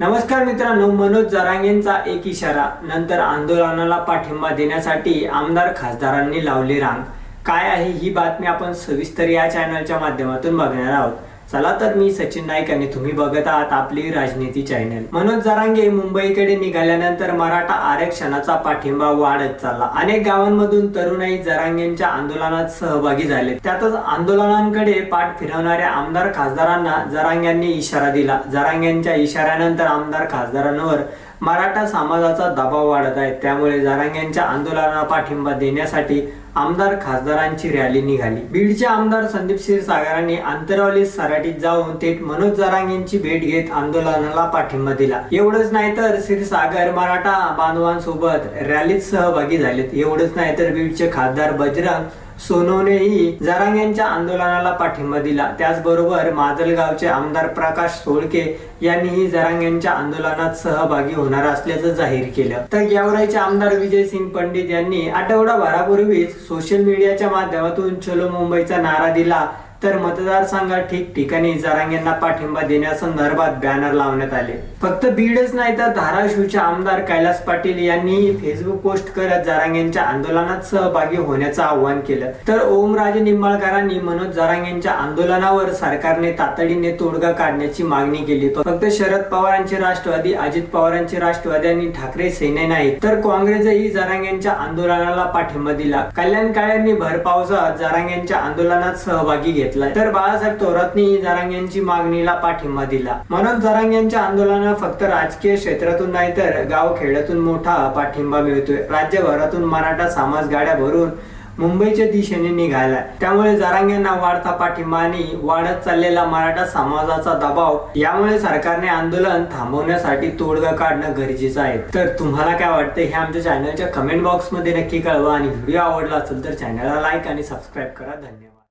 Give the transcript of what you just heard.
नमस्कार मित्रांनो मनोज जरांगेंचा एक इशारा. नंतर आंदोलनाला पाठिंबा देण्यासाठी आमदार खासदारांनी लावली रांग. काय आहे ही बातमी आपण सविस्तर या चॅनलच्या माध्यमातून बघणार आहोत. चला तर मी सचिन नाईक आणि तुम्ही बघत आहात आपली राजनीती चॅनल मनोज जरांगे मुंबईकडे निघाल्यानंतर मराठा आरक्षणाचा पाठिंबा वाढत चालला. अनेक गावांमधून तरुणाई जरांगेंच्या आंदोलनात सहभागी झाले. त्यातच आंदोलनांकडे पाठ फिरवणाऱ्या आमदार खासदारांना जरांग्यांनी इशारा दिला. जरांग्यांच्या इशाऱ्यानंतर आमदार खासदारांवर मराठा समाजाचा दबाव वाढत आहे. त्यामुळे जारांग्यांच्या आंदोलनाला पाठिंबा देण्यासाठी आमदार खासदारांची रॅली निघाली. बीडचे आमदार संदीप क्षीरसागरांनी आंतरवली सराटीत जाऊन थेट मनोज जरांगेंची भेट घेत आंदोलनाला पाठिंबा दिला. एवढंच नाही तर क्षीरसागर मराठा बांधवांसोबत रॅलीत सहभागी झालेत. एवढंच नाही तर बीडचे खासदार बजरंग सोनवणेही जरांगेंच्या आंदोलनाला पाठिंबा दिला. त्याचबरोबर माजलगावचे आमदार प्रकाश सोळके यांनीही जरांगेंच्या आंदोलनात सहभागी होणार असल्याचं जाहीर केलं. तर गेवराईचे आमदार विजय सिंग पंडित यांनी आठवडाभरापूर्वीच सोशल मीडियाच्या माध्यमातून चलो मुंबईचा नारा दिला. तर मतदारसंघात ठिकठिकाणी जरांगेंना पाठिंबा देण्यासंदर्भात बॅनर लावण्यात आले. फक्त बीडच नाही तर धाराशिवचे आमदार कैलास पाटील यांनी फेसबुक पोस्ट करत जरांगेंच्या आंदोलनात सहभागी होण्याचं आवाहन केलं. तर ओमराजे निंबाळकरांनी मनोज जरांगेंच्या आंदोलनावर सरकारने तातडीने तोडगा काढण्याची मागणी केली. फक्त शरद पवारांचे राष्ट्रवादी अजित पवारांचे राष्ट्रवादी आणि ठाकरे सेने नाही तर काँग्रेसही जरांगेंच्या आंदोलनाला पाठिंबा दिला. कल्याण काळ्यांनी भर पावसात जरांगेंच्या आंदोलनात सहभागी घेतला. तर बाळासाहेब थोरातनी जरांगेंची मागणीला पाठिंबा दिला. मनोज जरांगेंच्या आंदोलनाला फक्त राजकीय क्षेत्रातून नाही तर गाव खेड्यातून मोठा पाठिंबा मिळतोय. राज्यभरातून मराठा समाज गाड्या भरून मुंबईच्या दिशेने निघाला त्यामुळे जरांगेंना वाढता पाठिंबा आणि वाढत चाललेला मराठा समाजाचा दबाव यामुळे सरकारने आंदोलन थांबवण्यासाठी तोडगा काढणं गरजेचं आहे. तर तुम्हाला काय वाटतं हे आमच्या चॅनलच्या कमेंट बॉक्समध्ये नक्की कळवा आणि व्हिडिओ आवडला असेल तर चॅनलला लाईक आणि सबस्क्राईब करा. धन्यवाद.